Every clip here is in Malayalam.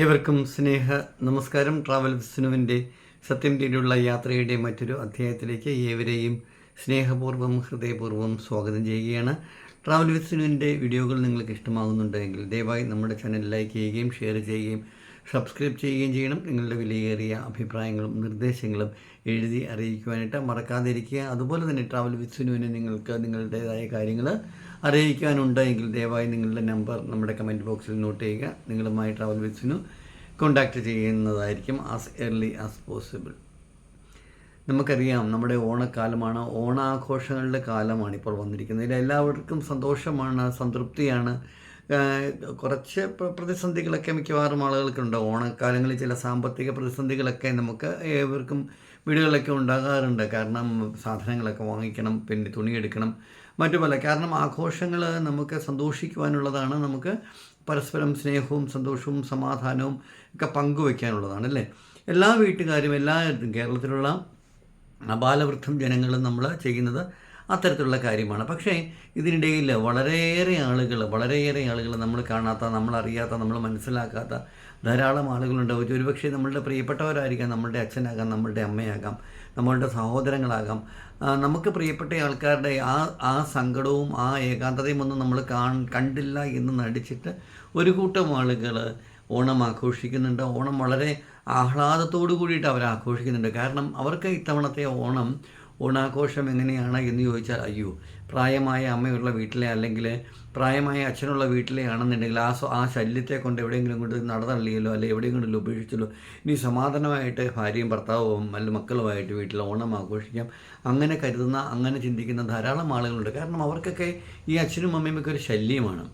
ഏവർക്കും സ്നേഹ നമസ്കാരം. ട്രാവൽ വിഷ്ണുവിന്റെ സത്യം തേടിയുള്ള യാത്രയുടെ മറ്റൊരു അധ്യായത്തിലേക്ക് ഏവരെയും സ്നേഹപൂർവം ഹൃദയപൂർവം സ്വാഗതം ചെയ്യുകയാണ്. ട്രാവൽ വിഷ്ണുവിന്റെ വീഡിയോകൾ നിങ്ങൾക്ക് ഇഷ്ടമാകുന്നുണ്ടെങ്കിൽ ദയവായി നമ്മുടെ ചാനൽ ലൈക്ക് ചെയ്യുകയും ഷെയർ ചെയ്യുകയും സബ്സ്ക്രൈബ് ചെയ്യുകയും ചെയ്യണം. നിങ്ങളുടെ വിലയേറിയ അഭിപ്രായങ്ങളും നിർദ്ദേശങ്ങളും എഴുതി അറിയിക്കുവാനായിട്ട് മറക്കാതിരിക്കുക. അതുപോലെ തന്നെ ട്രാവൽ വിസ്നുവിന് നിങ്ങൾക്ക് നിങ്ങളുടേതായ കാര്യങ്ങൾ അറിയിക്കാനുണ്ടെങ്കിൽ ദയവായി നിങ്ങളുടെ നമ്പർ നമ്മുടെ കമന്റ് ബോക്സിൽ നോട്ട് ചെയ്യുക. നിങ്ങളുമായി ട്രാവൽ വിസിനു കോണ്ടാക്റ്റ് ചെയ്യുന്നതായിരിക്കും ആസ് എർലി ആസ് പോസിബിൾ. നമുക്കറിയാം നമ്മുടെ ഓണക്കാലമാണ്. ഓണാഘോഷങ്ങളുടെ കാലമാണ് ഇപ്പോൾ വന്നിരിക്കുന്നത്. ഇതിൽ എല്ലാവർക്കും സന്തോഷമാണ് സംതൃപ്തിയാണ്. കുറച്ച് പ്രതിസന്ധികളൊക്കെ മിക്കവാറും ആളുകൾക്കുണ്ട്. ഓണക്കാലങ്ങളിൽ ചില സാമ്പത്തിക പ്രതിസന്ധികളൊക്കെ നമുക്ക് ഏവർക്കും വീടുകളിലൊക്കെ ഉണ്ടാകാറുണ്ട്. കാരണം സാധനങ്ങളൊക്കെ വാങ്ങിക്കണം പിന്നെ തുണിയെടുക്കണം മറ്റു പല കാരണം ആഘോഷങ്ങൾ നമുക്ക് സന്തോഷിക്കുവാനുള്ളതാണ്. നമുക്ക് പരസ്പരം സ്നേഹവും സന്തോഷവും സമാധാനവും ഒക്കെ പങ്കുവയ്ക്കാനുള്ളതാണ് അല്ലേ? എല്ലാ വീട്ടുകാരും എല്ലാ കേരളത്തിലുള്ള അപാലവൃദ്ധം ജനങ്ങളും നമ്മൾ ചെയ്യുന്നത് അത്തരത്തിലുള്ള കാര്യമാണ്. പക്ഷേ ഇതിനിടയിൽ വളരെയേറെ ആളുകൾ വളരെയേറെ ആളുകൾ നമ്മൾ കാണാത്ത നമ്മൾ അറിയാത്ത നമ്മൾ മനസ്സിലാക്കാത്ത ധാരാളം ആളുകളുണ്ട് ഒരു- ഒരുപക്ഷെ നമ്മളുടെ പ്രിയപ്പെട്ടവരായിരിക്കാം നമ്മളുടെ അച്ഛനാകാം നമ്മളുടെ അമ്മയാകാം. നമ്മളുടെ സഹോദരങ്ങളാകാം. നമുക്ക് പ്രിയപ്പെട്ട ആൾക്കാരുടെ ആ ആ സങ്കടവും ആ ഏകാന്തതയും ഒന്നും നമ്മൾ കാൺ കണ്ടില്ല എന്ന് നടിച്ചിട്ട് ഒരു കൂട്ടം ആളുകൾ ഓണം ആഘോഷിക്കുന്നുണ്ട്. ഓണം വളരെ ആഹ്ലാദത്തോടു കൂടിയിട്ട് അവർ ആഘോഷിക്കുന്നുണ്ട്. കാരണം അവർക്ക് ഇത്തവണത്തെ ഓണം ഓണാഘോഷം എങ്ങനെയാണ് എന്ന് ചോദിച്ചാൽ അയ്യോ പ്രായമായ അമ്മയുള്ള വീട്ടിലെ അല്ലെങ്കിൽ പ്രായമായ അച്ഛനുള്ള വീട്ടിലെ ആണെന്നുണ്ടെങ്കിൽ ആ ആ ശല്യത്തെ കൊണ്ട് എവിടെയെങ്കിലും കൊണ്ട് നടതള്ളിയല്ലോ അല്ലെങ്കിൽ എവിടെയെങ്കിലും ഉപേക്ഷിച്ചല്ലോ. ഇനി സമാധാനമായിട്ട് ഭാര്യയും ഭർത്താവും അല്ല മക്കളുമായിട്ട് വീട്ടിൽ ഓണം ആഘോഷിക്കാം. അങ്ങനെ കരുതുന്ന അങ്ങനെ ചിന്തിക്കുന്ന ധാരാളം ആളുകളുണ്ട്. കാരണം അവർക്കൊക്കെ ഈ അച്ഛനും അമ്മയും ഒക്കെ ഒരു ശല്യമാണ്.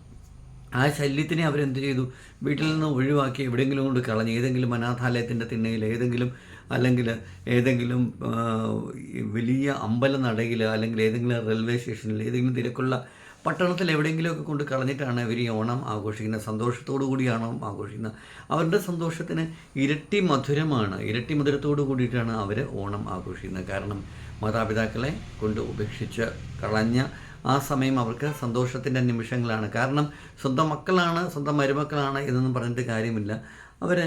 ആ ശല്യത്തിനെ അവരെന്ത് ചെയ്തു? വീട്ടിൽ നിന്ന് ഒഴിവാക്കി എവിടെയെങ്കിലും കൊണ്ട് കളഞ്ഞ് ഏതെങ്കിലും അനാഥാലയത്തിന്റെ തിണ്ണയിൽ ഏതെങ്കിലും അല്ലെങ്കിൽ ഏതെങ്കിലും വലിയ അമ്പല നടയിൽ അല്ലെങ്കിൽ ഏതെങ്കിലും റെയിൽവേ സ്റ്റേഷനിൽ ഏതെങ്കിലും തിരക്കുള്ള പട്ടണത്തിൽ എവിടെയെങ്കിലുമൊക്കെ കൊണ്ട് കളഞ്ഞിട്ടാണ് ഇവർ ഈ ഓണം ആഘോഷിക്കുന്നത്. സന്തോഷത്തോടു കൂടിയാണ് ആഘോഷിക്കുന്നത്. അവരുടെ സന്തോഷത്തിന് ഇരട്ടി മധുരമാണ്. ഇരട്ടി മധുരത്തോടു കൂടിയിട്ടാണ് അവർ ഓണം ആഘോഷിക്കുന്നത്. കാരണം മാതാപിതാക്കളെ കൊണ്ട് ഉപേക്ഷിച്ച് കളഞ്ഞ ആ സമയം അവർക്ക് സന്തോഷത്തിന്റെ നിമിഷങ്ങളാണ്. കാരണം സ്വന്തം മക്കളാണ് സ്വന്തം മരുമക്കളാണ് എന്നൊന്നും പറഞ്ഞിട്ട് കാര്യമില്ല. അവർ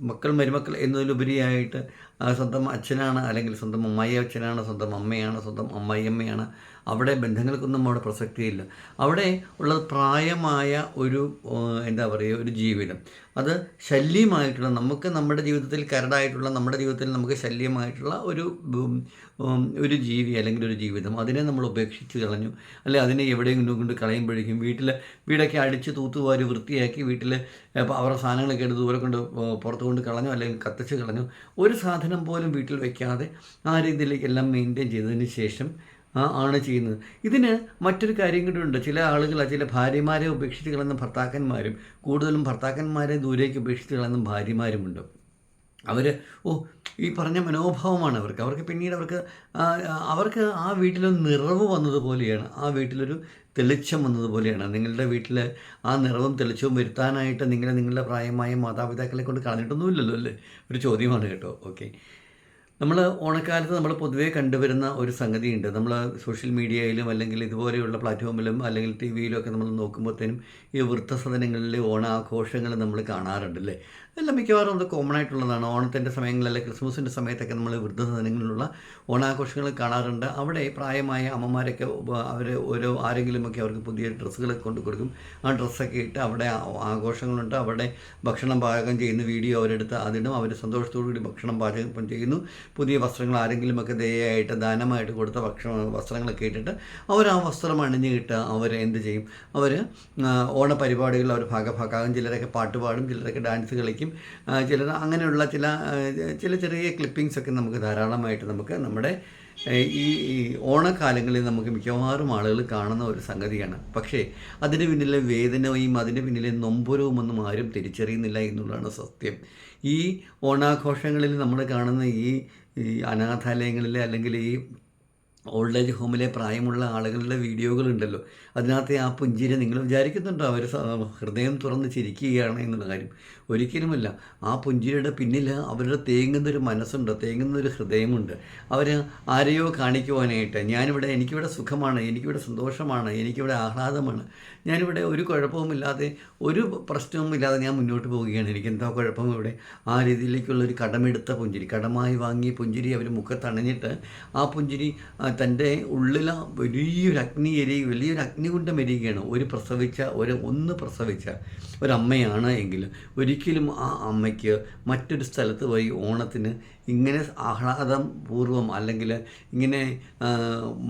മക്കൾ മരുമക്കൾ എന്നതിലുപരിയായിട്ട് സ്വന്തം അച്ഛനാണ് അല്ലെങ്കിൽ സ്വന്തം അമ്മായി അച്ഛനാണ് സ്വന്തം അമ്മയാണ് സ്വന്തം അമ്മായിയമ്മയാണ്. അവിടെ ബന്ധങ്ങൾക്കൊന്നും അവിടെ പ്രസക്തിയില്ല. അവിടെ ഉള്ളത് പ്രായമായ ഒരു എന്താ പറയുക ഒരു ജീവിതം. അത് ശല്യമായിട്ടുള്ള നമുക്ക് നമ്മുടെ ജീവിതത്തിൽ കരടായിട്ടുള്ള നമ്മുടെ ജീവിതത്തിൽ നമുക്ക് ശല്യമായിട്ടുള്ള ഒരു ഒരു ജീവി അല്ലെങ്കിൽ ഒരു ജീവിതം. അതിനെ നമ്മൾ ഉപേക്ഷിച്ച് കളഞ്ഞു. അല്ലെ അതിനെ എവിടെയെങ്കിലും കൊണ്ട് കളയുമ്പോഴേക്കും വീട്ടിൽ വീടൊക്കെ അടിച്ച് തൂത്തുവാരി വൃത്തിയാക്കി വീട്ടിൽ അവരുടെ സാധനങ്ങളൊക്കെ എടുത്ത് ദൂരെ കൊണ്ട് പുറത്തുകൊണ്ട് പുറത്ത് കൊണ്ട് കളഞ്ഞു അല്ലെങ്കിൽ കത്തിച്ച് കളഞ്ഞു. ഒരു സാധനം പോലും വീട്ടിൽ വെക്കാതെ ആ രീതിയിലേക്ക് എല്ലാം മെയിന്റെയിൻ ചെയ്തതിന് ശേഷം ആണ് ചെയ്യുന്നത്. ഇതിന് മറ്റൊരു കാര്യം കൂടി ഉണ്ട്. ചില ആളുകൾ ചില ഭാര്യമാരെ ഉപേക്ഷിച്ച് കളയുന്ന ഭർത്താക്കന്മാരും കൂടുതലും ഭർത്താക്കന്മാരെ ദൂരേക്ക് ഉപേക്ഷിച്ച് കളയുന്ന ഭാര്യമാരുമുണ്ട്. അവർ ഓ ഈ പറഞ്ഞ മനോഭാവമാണ് അവർക്ക്. അവർക്ക് പിന്നീട് അവർക്ക് അവർക്ക് ആ വീട്ടിലൊരു നിറവ് വന്നതുപോലെയാണ് ആ വീട്ടിലൊരു തെളിച്ചം വന്നതുപോലെയാണ്. നിങ്ങളുടെ വീട്ടിൽ ആ നിറവും തെളിച്ചവും വരുത്താനായിട്ട് നിങ്ങളെ നിങ്ങളുടെ പ്രായമായ മാതാപിതാക്കളെ കൊണ്ട് കളഞ്ഞിട്ടൊന്നുമില്ലല്ലോ അല്ലേ? ഒരു ചോദ്യമാണ് കേട്ടോ. ഓക്കെ. നമ്മൾ ഓണക്കാലത്ത് നമ്മൾ പൊതുവേ കണ്ടുവരുന്ന ഒരു സംഗതിയുണ്ട്. നമ്മൾ സോഷ്യൽ മീഡിയയിലും അല്ലെങ്കിൽ ഇതുപോലെയുള്ള പ്ലാറ്റ്ഫോമിലും അല്ലെങ്കിൽ ടി വിയിലും ഒക്കെ നമ്മൾ നോക്കുമ്പോഴത്തേനും ഈ വൃദ്ധസദനങ്ങളിലെ ഓണാഘോഷങ്ങൾ നമ്മൾ കാണാറുണ്ട് അല്ലേ? എല്ലാം മിക്കവാറും അത് കോമൺ ആയിട്ടുള്ളതാണ്. ഓണത്തിന്റെ സമയങ്ങളിൽ അല്ലെങ്കിൽ ക്രിസ്മസിന്റെ സമയത്തൊക്കെ നമ്മൾ വൃദ്ധസദനങ്ങളിലുള്ള ഓണാഘോഷങ്ങൾ കാണാറുണ്ട്. അവിടെ പ്രായമായ അമ്മമാരൊക്കെ അവർ ഓരോ ആരെങ്കിലുമൊക്കെ അവർക്ക് പുതിയ ഡ്രസ്സുകളൊക്കെ കൊണ്ട് കൊടുക്കും. ആ ഡ്രസ്സൊക്കെ ഇട്ട് അവിടെ ആഘോഷങ്ങളുണ്ട്. അവിടെ ഭക്ഷണം പാചകം ചെയ്യുന്ന വീഡിയോ അവരെടുത്ത് അതിടും. അവർ സന്തോഷത്തോടു കൂടി ഭക്ഷണം പാചകം ചെയ്യുന്നു. പുതിയ വസ്ത്രങ്ങൾ ആരെങ്കിലുമൊക്കെ ദയായിട്ട് ദാനമായിട്ട് കൊടുത്ത ഭക്ഷണ വസ്ത്രങ്ങളൊക്കെ ഇട്ടിട്ട് അവർ ആ വസ്ത്രം അണിഞ്ഞ് കിട്ടുക അവർ എന്ത് ചെയ്യും? അവർ ഓണപരിപാടികളിൽ അവർ ഭാഗഭാഗം ചിലരൊക്കെ പാട്ടുപാടും ചിലരൊക്കെ ഡാൻസ് കളിക്കും. ആ, ചിലത് അങ്ങനെയുള്ള ചില ചില ചെറിയ ക്ലിപ്പിങ്സ് ഒക്കെ നമുക്ക് ധാരാളമായിട്ട് നമുക്ക് നമ്മുടെ ഈ ഓണക്കാലങ്ങളിൽ നമുക്ക് മിക്കവാറും ആളുകൾ കാണുന്ന ഒരു സംഗതിയാണ്. പക്ഷേ അതിന് പിന്നിലെ വേദനയും അതിന് പിന്നിലെ നൊമ്പരവും ഒന്നും ആരും തിരിച്ചറിയുന്നില്ല എന്നുള്ളതാണ് സത്യം. ഈ ഓണാഘോഷങ്ങളിൽ നമ്മൾ കാണുന്ന ഈ ഈ അനാഥാലയങ്ങളിലെ അല്ലെങ്കിൽ ഈ ഓൾഡ് ഏജ് ഹോമിലെ പ്രായമുള്ള ആളുകളുടെ വീഡിയോകളുണ്ടല്ലോ. അതിനകത്തെ ആ പുഞ്ചിരി നിങ്ങൾ വിചാരിക്കുന്നുണ്ടോ? അവർ ഹൃദയം തുറന്ന് ചിരിക്കുകയാണ് എന്നുള്ള കാര്യം. ഒരിക്കലുമല്ല. ആ പുഞ്ചിരിയുടെ പിന്നിൽ അവരുടെ തേങ്ങുന്നൊരു മനസ്സുണ്ട് തേങ്ങുന്നൊരു ഹൃദയമുണ്ട്. അവർ ആരെയോ കാണിക്കുവാനായിട്ട് ഞാനിവിടെ എനിക്കിവിടെ സുഖമാണ് എനിക്കിവിടെ സന്തോഷമാണ് എനിക്കിവിടെ ആഹ്ലാദമാണ് ഞാനിവിടെ ഒരു കുഴപ്പവുമില്ലാതെ ഒരു പ്രശ്നവുമില്ലാതെ ഞാൻ മുന്നോട്ട് പോവുകയാണ് എനിക്ക് എന്താ കുഴപ്പം ഇവിടെ. ആ രീതിയിലേക്കുള്ളൊരു കടമെടുത്ത പുഞ്ചിരി കടമായി വാങ്ങി പുഞ്ചിരി അവർ മുഖത്തണഞ്ഞിട്ട് ആ പുഞ്ചിരി തന്റെ ഉള്ളിൽ ആ വലിയൊരു അഗ്നി എരി വലിയൊരു അഗ്നികുണ്ഠം എരിയുകയാണ്. ഒരു പ്രസവിച്ച ഒരു ഒന്ന് പ്രസവിച്ച ഒരമ്മയാണ് എങ്കിൽ ഒരിക്കലും ആ അമ്മയ്ക്ക് മറ്റൊരു സ്ഥലത്ത് പോയി ഓണത്തിന് ഇങ്ങനെ ആഹ്ലാദം പൂർവം അല്ലെങ്കിൽ ഇങ്ങനെ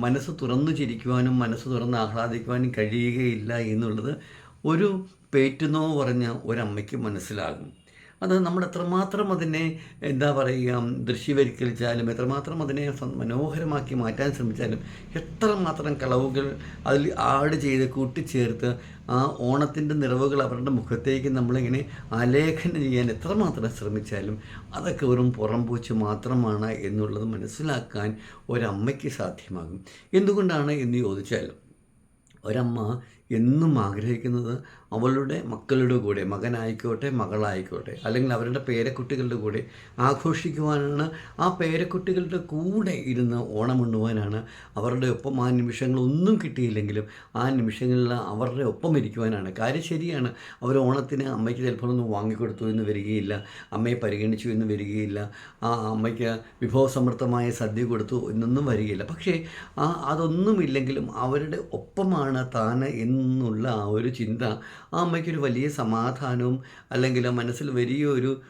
മനസ്സ് തുറന്നു ചിരിക്കുവാനും മനസ്സ് തുറന്ന് ആഹ്ലാദിക്കുവാനും കഴിയുകയില്ല എന്നുള്ളത് ഒരു പേറ്റുന്നോ പറഞ്ഞ ഒരമ്മയ്ക്ക് മനസ്സിലാകും. അത് നമ്മൾ എത്രമാത്രം അതിനെ എന്താ പറയുക ദൃശ്യവൽക്കരിച്ചാലും എത്രമാത്രം അതിനെ മനോഹരമാക്കി മാറ്റാൻ ശ്രമിച്ചാലും എത്രമാത്രം കളവുകൾ അതിൽ ആഡ് ചെയ്ത് കൂട്ടിച്ചേർത്ത് ആ ഓണത്തിന്റെ നിറവുകൾ അവരുടെ മുഖത്തേക്ക് നമ്മളിങ്ങനെ ആലേഖനം ചെയ്യാൻ എത്രമാത്രം ശ്രമിച്ചാലും അതൊക്കെ വെറും പുറംപൂച്ച് മാത്രമാണ് എന്നുള്ളത് മനസ്സിലാക്കാൻ ഒരമ്മയ്ക്ക് സാധ്യമാകും. എന്തുകൊണ്ടാണ് എന്ന് ചോദിച്ചാൽ ഒരമ്മ എന്നും ആഗ്രഹിക്കുന്നത് അവളുടെ മക്കളുടെ കൂടെ മകനായിക്കോട്ടെ മകളായിക്കോട്ടെ അല്ലെങ്കിൽ അവരുടെ പേരക്കുട്ടികളുടെ കൂടെ ആഘോഷിക്കുവാനാണ്. ആ പേരക്കുട്ടികളുടെ കൂടെ ഇരുന്ന് ഓണം ഉണ്ണുവാനാണ് അവരുടെ ഒപ്പം ആ നിമിഷങ്ങളൊന്നും കിട്ടിയില്ലെങ്കിലും ആ നിമിഷങ്ങളിൽ അവരുടെ ഒപ്പം ഇരിക്കുവാനാണ്. കാര്യം ശരിയാണ് അവർ ഓണത്തിന് അമ്മയ്ക്ക് ചിലപ്പോൾ ഒന്നും വാങ്ങിക്കൊടുത്തു എന്ന് വരികയില്ല അമ്മയെ പരിഗണിച്ചു എന്ന് വരികയില്ല ആ അമ്മയ്ക്ക് വിഭവസമൃദ്ധമായ സദ്യ കൊടുത്തു എന്നൊന്നും വരികയില്ല. പക്ഷേ ആ അതൊന്നുമില്ലെങ്കിലും അവരുടെ ഒപ്പമാണ് താൻ എന്നുള്ള ആ ഒരു ചിന്ത. ആ അമ്മയ്ക്കൊരു വലിയ സമാധാനവും അല്ലെങ്കിൽ ആ മനസ്സിൽ വലിയൊരു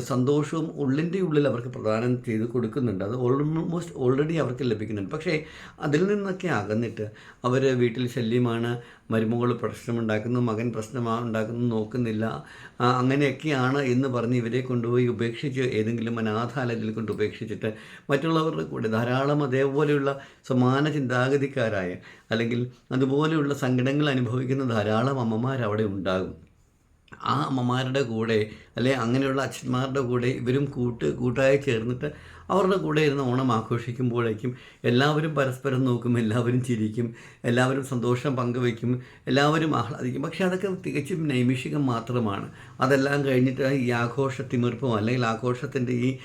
സന്തോഷവും ഉള്ളിന്റെ ഉള്ളിൽ അവർക്ക് പ്രദാനം ചെയ്ത് കൊടുക്കുന്നുണ്ട്. അത് ഓൾമോസ്റ്റ് ഓൾറെഡി അവർക്ക് ലഭിക്കുന്നുണ്ട്. പക്ഷേ അതിൽ നിന്നൊക്കെ അകന്നിട്ട് അവർ വീട്ടിൽ ശല്യമാണ് മരുമകൾ പ്രശ്നമുണ്ടാക്കുന്നു മകൻ പ്രശ്നമാണ് ഉണ്ടാക്കുന്നു നോക്കുന്നില്ല അങ്ങനെയൊക്കെയാണ് എന്ന് പറഞ്ഞ് ഇവരെ കൊണ്ടുപോയി ഉപേക്ഷിച്ച് ഏതെങ്കിലും അനാഥാലയത്തിൽ കൊണ്ട് ഉപേക്ഷിച്ചിട്ട് മറ്റുള്ളവരുടെ കൂടെ ധാരാളം അതേപോലെയുള്ള സമാന ചിന്താഗതിക്കാരായ അല്ലെങ്കിൽ അതുപോലെയുള്ള സങ്കടങ്ങൾ അനുഭവിക്കുന്ന ധാരാളം അമ്മമാർ അവിടെ ഉണ്ടാകും. ആ അമ്മമാരുടെ കൂടെ അല്ലെ അങ്ങനെയുള്ള അച്ഛന്മാരുടെ കൂടെ ഇവരും കൂട്ട് കൂട്ടായി ചേർന്നിട്ട് അവരുടെ കൂടെ ഇരുന്ന് ഓണം ആഘോഷിക്കുമ്പോഴേക്കും എല്ലാവരും പരസ്പരം നോക്കും എല്ലാവരും ചിരിക്കും എല്ലാവരും സന്തോഷം പങ്കുവയ്ക്കും എല്ലാവരും ആഹ്ലാദിക്കും. പക്ഷേ അതൊക്കെ തികച്ചും നൈമിഷികം മാത്രമാണ്. അതെല്ലാം കഴിഞ്ഞിട്ട് ഈ ആഘോഷ തിമിർപ്പും അല്ലെങ്കിൽ ആഘോഷത്തിന്റെ ഈ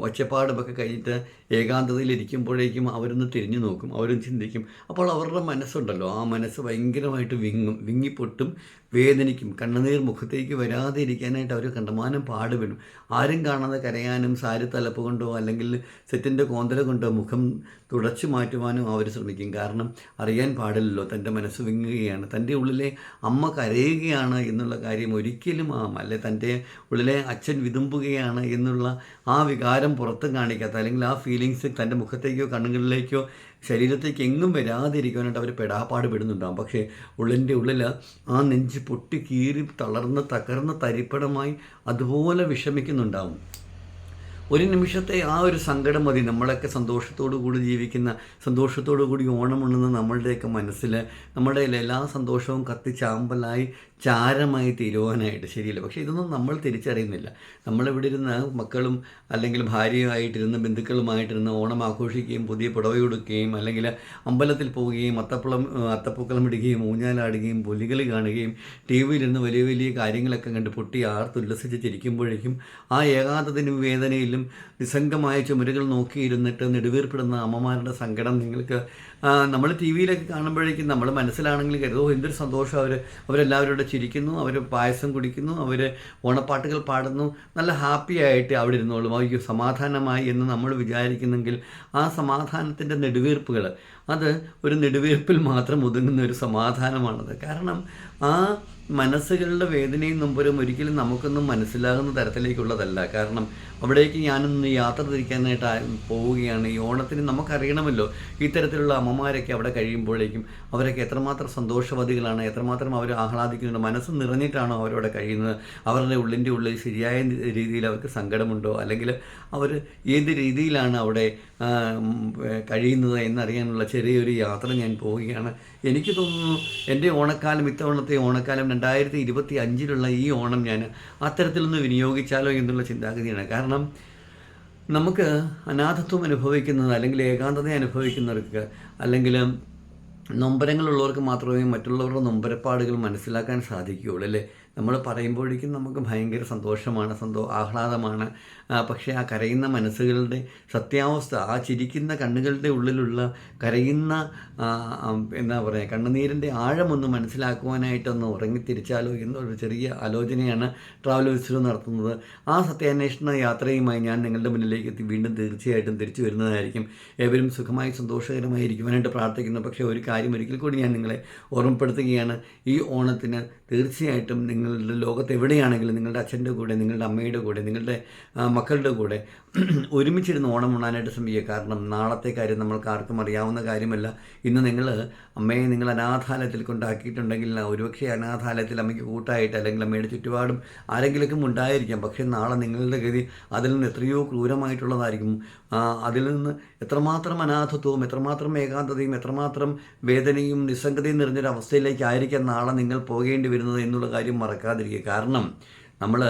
ഒച്ചപ്പാടുമൊക്കെ കഴിഞ്ഞിട്ട് ഏകാന്തതയിലിരിക്കുമ്പോഴേക്കും അവരൊന്ന് തിരിഞ്ഞു നോക്കും അവരും ചിന്തിക്കും. അപ്പോൾ അവരുടെ മനസ്സുണ്ടല്ലോ ആ മനസ്സ് ഭയങ്കരമായിട്ട് വിങ്ങും വിങ്ങിപ്പൊട്ടും വേദനിക്കും. കണ്ണുനീർ മുഖത്തേക്ക് വരാതെ ഇരിക്കാനായിട്ട് അവർ കണ്ടമാനം പാടുപെടും. ആരും കാണാതെ കരയാനും സാരി തലപ്പ് കൊണ്ടോ അല്ലെങ്കിൽ സെറ്റിന്റെ കോന്തല കൊണ്ടോ മുഖം തുടച്ചു മാറ്റുവാനും അവർ ശ്രമിക്കും. കാരണം അറിയാൻ പാടില്ലല്ലോ തന്റെ മനസ്സ് വിങ്ങുകയാണ്. തന്റെ ഉള്ളിലെ അമ്മ കരയുകയാണ് എന്നുള്ള കാര്യം ഒരിക്കലും ആ അല്ലെ തന്റെ ഉള്ളിലെ അച്ഛൻ വിതുമ്പുകയാണ് എന്നുള്ള ആ വികാരം പുറത്തും കാണിക്കാത്ത അല്ലെങ്കിൽ ആ ഫീലിങ്സ് തന്റെ മുഖത്തേക്കോ കണ്ണുകളിലേക്കോ ശരീരത്തേക്ക് എങ്ങും വരാതിരിക്കാനായിട്ട് അവർ പെടാപ്പാട് പെടുന്നുണ്ടാകും പക്ഷേ ഉള്ളിന്റെ ഉള്ളിൽ ആ നെഞ്ച് പൊട്ടി കീറി തളർന്ന് തകർന്ന് തരിപ്പടമായി അതുപോലെ വിഷമിക്കുന്നുണ്ടാവും. ഒരു നിമിഷത്തെ ആ ഒരു സങ്കടം മതി. നമ്മളൊക്കെ സന്തോഷത്തോടു കൂടി ജീവിക്കുന്ന സന്തോഷത്തോടു കൂടി ഓണമുണ്ടെന്ന് നമ്മളുടെയൊക്കെ മനസ്സിൽ നമ്മുടെ എല്ലാ സന്തോഷവും കത്തിച്ചാമ്പലായി ചാരമായി തീരുവാനായിട്ട് ശരിയല്ല. പക്ഷേ ഇതൊന്നും നമ്മൾ തിരിച്ചറിയുന്നില്ല. നമ്മളിവിടെ ഇരുന്ന് മക്കളും അല്ലെങ്കിൽ ഭാര്യയുമായിട്ടിരുന്ന് ബന്ധുക്കളുമായിട്ടിരുന്ന് ഓണം ആഘോഷിക്കുകയും പുതിയ പുടവ കൊടുക്കുകയും അല്ലെങ്കിൽ അമ്പലത്തിൽ പോവുകയും അത്തപ്പുളം അത്തപ്പൂക്കളം ഇടുകയും ഊഞ്ഞാലാടുകയും പുലികളി കാണുകയും ടി വിയിലിരുന്ന് വലിയ വലിയ കാര്യങ്ങളൊക്കെ കണ്ട് പൊട്ടി ആർത്തുല്ലസിച്ച് ചിരിക്കുമ്പോഴേക്കും ആ ഏകാന്തത്തിനും വേദനയിലും നിസ്സംഗമായ ചുമരുകൾ നോക്കിയിരുന്നിട്ട് നെടുവീർപ്പിടുന്ന അമ്മമാരുടെ സങ്കടം നിങ്ങൾക്ക് നമ്മൾ ടി വിയിലൊക്കെ കാണുമ്പോഴേക്കും നമ്മൾ മനസ്സിലാണെങ്കിൽ കരുതോ. എന്തൊരു സന്തോഷം. അവർ അവരെല്ലാവരും ഇവിടെ ചിരിക്കുന്നു അവർ പായസം കുടിക്കുന്നു അവർ ഓണപ്പാട്ടുകൾ പാടുന്നു. നല്ല ഹാപ്പി ആയിട്ട് അവിടെ ഇരുന്നോളും. അയ്യോ സമാധാനമായി എന്ന് നമ്മൾ വിചാരിക്കുന്നെങ്കിൽ ആ സമാധാനത്തിന്റെ നെടുവീർപ്പുകൾ അത് ഒരു നെടുവീർപ്പിൽ മാത്രം ഒതുങ്ങുന്ന ഒരു സമാധാനമാണത്. കാരണം ആ മനസ്സുകളുടെ വേദനയും നൊമ്പരും ഒരിക്കലും നമുക്കൊന്നും മനസ്സിലാകുന്ന തരത്തിലേക്കുള്ളതല്ല. കാരണം അവിടേക്ക് ഞാനൊന്ന് യാത്ര തിരിക്കാനായിട്ട് പോവുകയാണ്. ഈ ഓണത്തിന് നമുക്കറിയണമല്ലോ ഇത്തരത്തിലുള്ള അമ്മമാരൊക്കെ അവിടെ കഴിയുമ്പോഴേക്കും അവരൊക്കെ എത്രമാത്രം സന്തോഷവതികളാണ് എത്രമാത്രം അവർ ആഹ്ലാദിക്കുന്നുണ്ട്. മനസ്സ് നിറഞ്ഞിട്ടാണോ അവരവിടെ കഴിയുന്നത്? അവരുടെ ഉള്ളിന്റെ ഉള്ളിൽ ശരിയായ രീതിയിൽ അവർക്ക് സങ്കടമുണ്ടോ? അല്ലെങ്കിൽ അവർ ഏത് രീതിയിലാണ് അവിടെ കഴിയുന്നത് എന്നറിയാനുള്ള ചെറിയൊരു യാത്ര ഞാൻ പോവുകയാണ്. എനിക്ക് തോന്നുന്നു എന്റെ ഓണക്കാലം ഇത്തവണത്തെ ഓണക്കാലം രണ്ടായിരത്തി ഇരുപത്തി അഞ്ചിലുള്ള ഈ ഓണം ഞാൻ അത്തരത്തിലൊന്ന് വിനിയോഗിച്ചാലോ എന്നുള്ള ചിന്താഗതിയാണ്. കാരണം നമുക്ക് അനാഥത്വം അനുഭവിക്കുന്നത് അല്ലെങ്കിൽ ഏകാന്തത അനുഭവിക്കുന്നവർക്ക് അല്ലെങ്കിൽ നൊമ്പരങ്ങളുള്ളവർക്ക് മാത്രമേ മറ്റുള്ളവരുടെ നൊമ്പരപ്പാടുകൾ മനസ്സിലാക്കാൻ സാധിക്കുകയുള്ളൂ അല്ലേ? നമ്മൾ പറയുമ്പോഴേക്കും നമുക്ക് ഭയങ്കര സന്തോഷമാണ് സന്തോ ആഹ്ലാദമാണ്. പക്ഷേ ആ കരയുന്ന മനസ്സുകളുടെ സത്യാവസ്ഥ ആ ചിരിക്കുന്ന കണ്ണുകളുടെ ഉള്ളിലുള്ള കരയുന്ന എന്താ പറയുക കണ്ണുനീരിന്റെ ആഴമൊന്ന് മനസ്സിലാക്കുവാനായിട്ടൊന്ന് ഉറങ്ങിത്തിരിച്ചാലോ എന്നൊരു ചെറിയ ആലോചനയാണ് ട്രാവൽ വിസിറ്റ് നടത്തുന്നത്. ആ സത്യാന്വേഷണ യാത്രയുമായി ഞാൻ നിങ്ങളുടെ മുന്നിലേക്ക് എത്തി വീണ്ടും തീർച്ചയായിട്ടും തിരിച്ചു വരുന്നതായിരിക്കും. ഏവരും സുഖമായി സന്തോഷകരമായി ഇരിക്കുവാനായിട്ട് പ്രാർത്ഥിക്കുന്നു. പക്ഷേ ഒരു കാര്യം ഒരിക്കൽ കൂടി ഞാൻ നിങ്ങളെ ഓർമ്മപ്പെടുത്തുകയാണ്. ഈ ഓണത്തിന് തീർച്ചയായിട്ടും നിങ്ങളുടെ ലോകത്ത് എവിടെയാണെങ്കിലും നിങ്ങളുടെ അച്ഛന്റെ കൂടെ നിങ്ങളുടെ അമ്മയുടെ കൂടെ നിങ്ങളുടെ മക്കളുടെ കൂടെ ഒരുമിച്ചിരുന്ന് ഓണം ഉണ്ണാനായിട്ട് ശ്രമിക്കുക. കാരണം നാളത്തെ കാര്യം നമ്മൾക്ക് ആർക്കും അറിയാവുന്ന കാര്യമല്ല. ഇന്ന് നിങ്ങൾ അമ്മയെ നിങ്ങൾ അനാഥാലയത്തിൽ കൊണ്ടാക്കിയിട്ടുണ്ടെങ്കിൽ ഒരുപക്ഷെ അനാഥാലയത്തിൽ അമ്മയ്ക്ക് കൂട്ടായിട്ട് അല്ലെങ്കിൽ അമ്മയുടെ ചുറ്റുപാടും ആരെങ്കിലും ഉണ്ടായിരിക്കാം. പക്ഷേ നാളെ നിങ്ങളുടെ ഗതി അതിൽ നിന്ന് എത്രയോ ക്രൂരമായിട്ടുള്ളതായിരിക്കും. അതിൽ നിന്ന് എത്രമാത്രം അനാഥത്വവും എത്രമാത്രം ഏകാന്തതയും എത്രമാത്രം വേദനയും നിസ്സംഗതയും നിറഞ്ഞൊരു അവസ്ഥയിലേക്കായിരിക്കാം നാളെ നിങ്ങൾ പോകേണ്ടി വരുന്നത് എന്നുള്ള കാര്യം മറക്കാതിരിക്കുക. കാരണം നമ്മൾ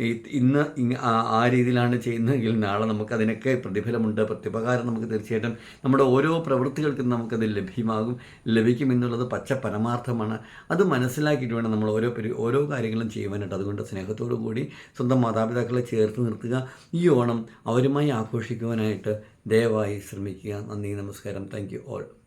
ഇന്ന് ആ രീതിയിലാണ് ചെയ്യുന്നതെങ്കിൽ നാളെ നമുക്കതിനൊക്കെ പ്രതിഫലമുണ്ട് പ്രത്യുപകാരം നമുക്ക് തീർച്ചയായിട്ടും നമ്മുടെ ഓരോ പ്രവൃത്തികൾക്കും നമുക്കത് ലഭ്യമാകും ലഭിക്കുമെന്നുള്ളത് പച്ച പരമാർത്ഥമാണ്. അത് മനസ്സിലാക്കിയിട്ട് വേണം നമ്മൾ ഓരോ ഓരോ കാര്യങ്ങളും ചെയ്യുവാനായിട്ട്. അതുകൊണ്ട് സ്നേഹത്തോടു കൂടി സ്വന്തം മാതാപിതാക്കളെ ചേർത്ത് നിർത്തുക. ഈ ഓണം അവരുമായി ആഘോഷിക്കുവാനായിട്ട് ദയവായി ശ്രമിക്കുക. നന്ദി നമസ്കാരം. Thank you all